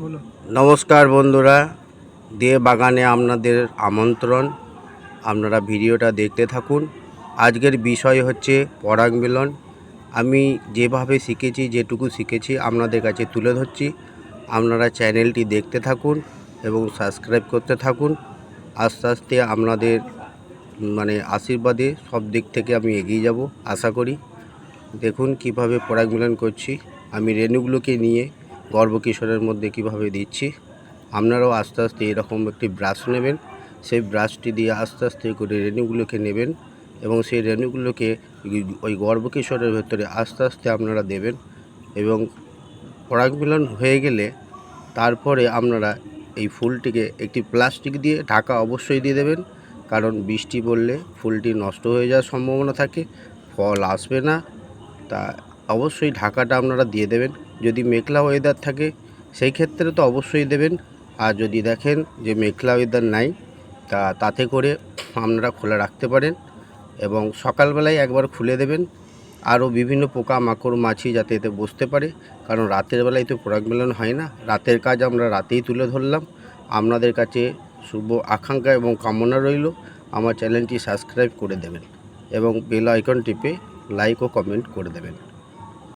নমস্কার বন্ধুরা, দিয়ে বাগানে আপনাদের আমন্ত্রণ। আপনারা ভিডিওটা দেখতে থাকুন। আজকের বিষয় হচ্ছে পরাগ মিলন। আমি যেভাবে শিখেছি, যেটুকু শিখেছি, আপনাদের কাছে তুলে ধরছি। আপনারা চ্যানেলটি দেখতে থাকুন এবং সাবস্ক্রাইব করতে থাকুন। আস্তে আস্তে আপনাদের মানে আশীর্বাদে সব দিক থেকে আমি এগিয়ে যাব, আশা করি। দেখুন কীভাবে পরাগ মিলন করছি। আমি রেণুগুলোকে নিয়ে গর্ভকিশোরের মধ্যে কীভাবে দিচ্ছি? আপনারাও আস্তে আস্তে এরকম একটি ব্রাশ নেবেন। সেই ব্রাশটি দিয়ে আস্তে আস্তে করে রেণুগুলোকে নেবেন এবং সেই রেণুগুলোকে ওই গর্ভকিশোরের ভেতরে আস্তে আস্তে আপনারা দেবেন এবং পরাগ মিলন হয়ে গেলে তারপরে আপনারা এই ফুলটিকে একটি প্লাস্টিক দিয়ে ঢাকা অবশ্যই দিয়ে দেবেন। কারণ বৃষ্টি পড়লে ফুলটি নষ্ট হয়ে যাওয়ার সম্ভাবনা থাকে, ফল আসবে না। তা অবশ্যই ঢাকাটা আপনারা দিয়ে দেবেন। যদি মেঘলা ওয়েদার থাকে, সেই ক্ষেত্রে তো অবশ্যই দেবেন। আর যদি দেখেন যে মেঘলা ওয়েদার নাই, তা তাতে করে আপনারা খোলা রাখতে পারেন এবং সকালবেলায় একবার খুলে দেবেন। আরও বিভিন্ন পোকা মাকড় মাছি যাতে এতে বসতে পারে। কারণ রাতের বেলায় তো পরাগ মেলন হয় না। রাতের কাজ আমরা রাতেই তুলে ধরলাম। আপনাদের কাছে শুভ আকাঙ্ক্ষা এবং কামনা রইল। আমার চ্যানেলটি সাবস্ক্রাইব করে দেবেন এবং বেল আইকন টিপে লাইক ও কমেন্ট করে দেবেন।